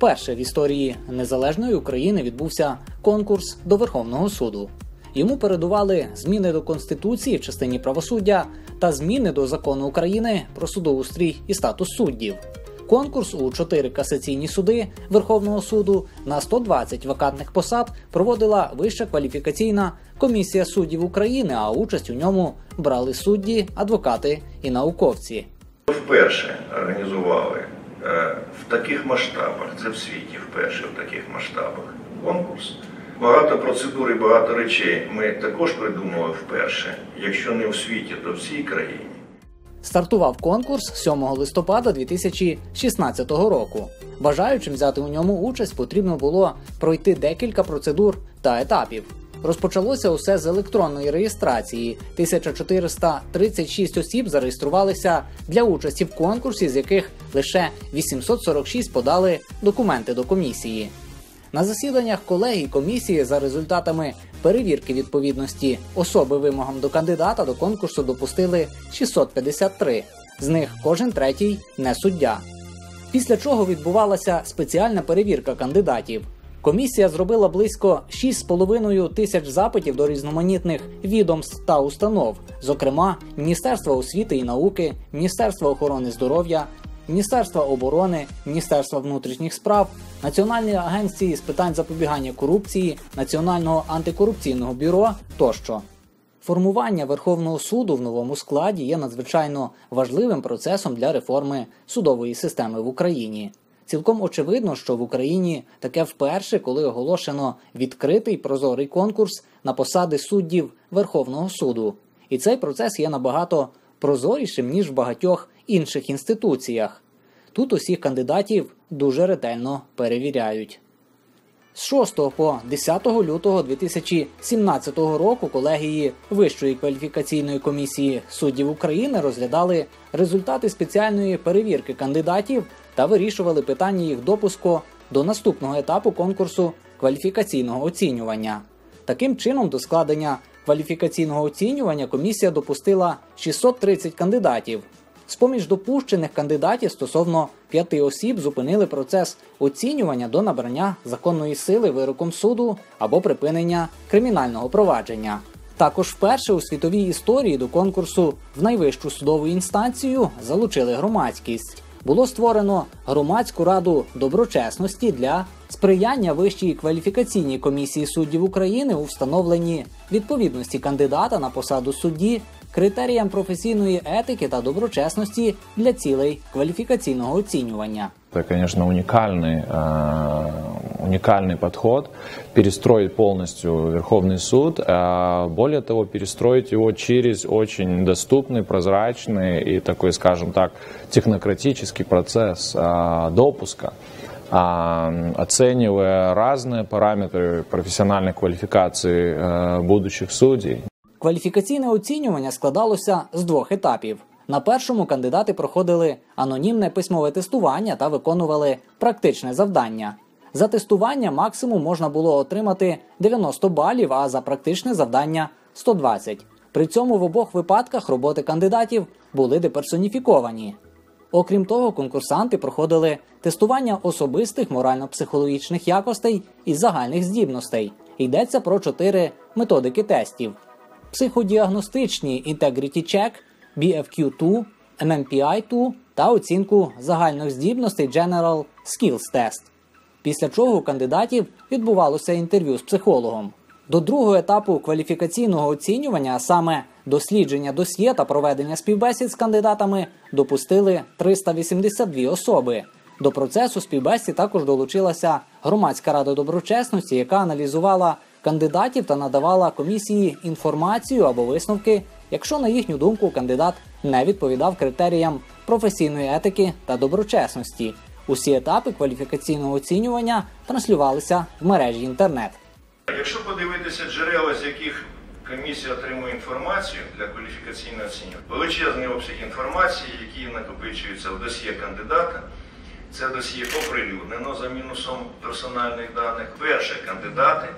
Вперше в історії незалежної України відбувся конкурс до Верховного суду. Йому передували зміни до конституції в частині правосуддя та зміни до закону України про судоустрій і статус суддів. Конкурс у чотири касаційні суди Верховного суду на 120 вакантних посад проводила Вища кваліфікаційна комісія суддів України. А участь у ньому брали судді, адвокати і науковці. Вперше організували в таких масштабах, це в світі вперше в таких масштабах конкурс. Багато процедур і багато речей ми також придумали вперше. Якщо не в світі, то в всій країні. Стартував конкурс 7 листопада 2016 року. Бажаючим взяти у ньому участь потрібно було пройти декілька процедур та етапів. Розпочалося усе з електронної реєстрації. 1436 осіб зареєструвалися для участі в конкурсі, з яких лише 846 подали документи до комісії. На засіданнях колегії комісії за результатами перевірки відповідності особи вимогам до кандидата до конкурсу допустили 653, з них кожен третій не суддя. Після чого відбувалася спеціальна перевірка кандидатів. Комісія зробила близько 6,5 тисяч запитів до різноманітних відомств та установ, зокрема Міністерства освіти і науки, Міністерства охорони здоров'я, Міністерства оборони, Міністерства внутрішніх справ, Національної агенції з питань запобігання корупції, Національного антикорупційного бюро тощо. Формування Верховного суду в новому складі є надзвичайно важливим процесом для реформи судової системи в Україні. Цілком очевидно, що в Україні таке вперше, коли оголошено відкритий прозорий конкурс на посади суддів Верховного суду. І цей процес є набагато прозорішим ніж в багатьох інших інституціях. Тут усіх кандидатів дуже ретельно перевіряють. З 6 по 10 лютого 2017 року колегії Вищої кваліфікаційної комісії суддів України розглядали результати спеціальної перевірки кандидатів та вирішували питання їх допуску до наступного етапу конкурсу кваліфікаційного оцінювання. Таким чином, до складення кваліфікаційного оцінювання комісія допустила 630 кандидатів. З поміж допущених кандидатів стосовно п'яти осіб зупинили процес оцінювання до набрання законної сили вироком суду або припинення кримінального провадження. Також вперше у світовій історії до конкурсу в найвищу судову інстанцію залучили громадськість. Було створено громадську раду доброчесності для сприяння вищій кваліфікаційній комісії суддів України у встановленні відповідності кандидата на посаду судді критеріям професійної етики та доброчесності для цілей кваліфікаційного оцінювання. Это, конечно, уникальный, э, уникальный подход перестроить полностью Верховный суд, а более того, перестроить его через очень доступный, прозрачный и такой, скажем так, технократический процесс э, допуска, э, оценивая разные параметры профессиональной квалификации э, будущих судей. Кваліфікаційне оцінювання складалося з двох етапів. На першому кандидати проходили анонімне письмове тестування та виконували практичне завдання. За тестування максимум можна було отримати 90 балів, а за практичне завдання 120. При цьому в обох випадках роботи кандидатів були деперсоніфіковані. Окрім того, конкурсанти проходили тестування особистих морально-психологічних якостей і загальних здібностей. Йдеться про чотири методики тестів: психодіагностичні Integrity Check, BFQ2, MMPI2 та оцінку загальних здібностей General Skills Test. Після чого у кандидатів відбувалося інтерв'ю з психологом. До другого етапу кваліфікаційного оцінювання, а саме дослідження досьє та проведення співбесід з кандидатами, допустили 382 особи. До процесу співбесід також долучилася громадська рада доброчесності, яка аналізувала кандидатів та надавала комісії інформацію або висновки, якщо на їхню думку кандидат не відповідав критеріям професійної етики та доброчесності. Усі етапи кваліфікаційного оцінювання транслювалися в мережі інтернет. Якщо подивитися джерела, з яких комісія отримує інформацію для кваліфікаційного оцінювання, величезний обсяг інформації, які накопичуються в досьє кандидата. Це досьє оприлюднено за мінусом персональних даних. Перші кандидати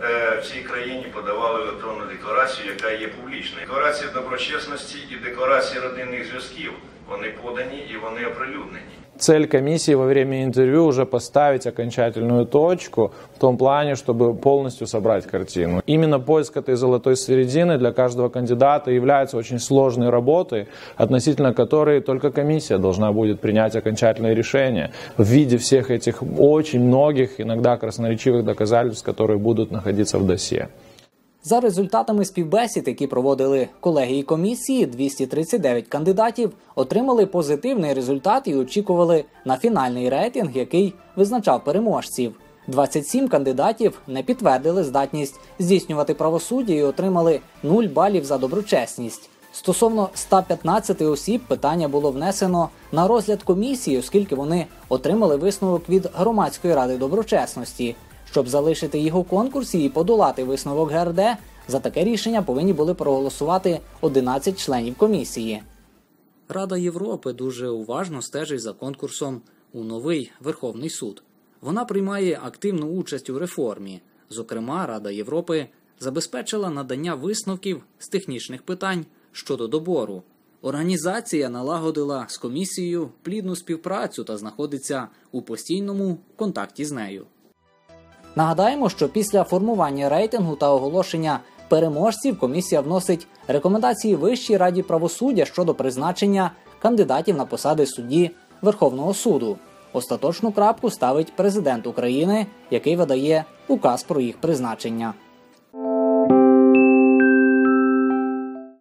в цій країні подавали електронну декларацію, яка є публічною. Декларація доброчесності і декларація родинних зв'язків Вони подані і вони оприлюднені. Цель комиссии во время интервью уже поставить окончательную точку в том плане, чтобы полностью собрать картину. Именно поиск этой золотой середины для каждого кандидата является очень сложной работой, относительно которой только комиссия должна будет принять окончательное решение в виде всех этих очень многих, иногда красноречивых доказательств, которые будут находиться в досье. За результатами співбесід, які проводили колегії комісії, 239 кандидатів отримали позитивний результат і очікували на фінальний рейтинг, який визначав переможців. 27 кандидатів не підтвердили здатність здійснювати правосуддя і отримали 0 балів за доброчесність. Стосовно 115 осіб питання було внесено на розгляд комісії, оскільки вони отримали висновок від громадської ради доброчесності. Щоб залишити їх у конкурсі і подолати висновок ГРД, за таке рішення повинні були проголосувати 11 членів комісії. Рада Європи дуже уважно стежить за конкурсом у новий Верховний суд. Вона приймає активну участь у реформі. Зокрема, Рада Європи забезпечила надання висновків з технічних питань щодо добору. Організація налагодила з комісією плідну співпрацю та знаходиться у постійному контакті з нею. Нагадаємо, що після формування рейтингу та оголошення переможців комісія вносить рекомендації Вищій раді правосуддя щодо призначення кандидатів на посади судді Верховного суду. Остаточну крапку ставить президент України, який видає указ про їх призначення.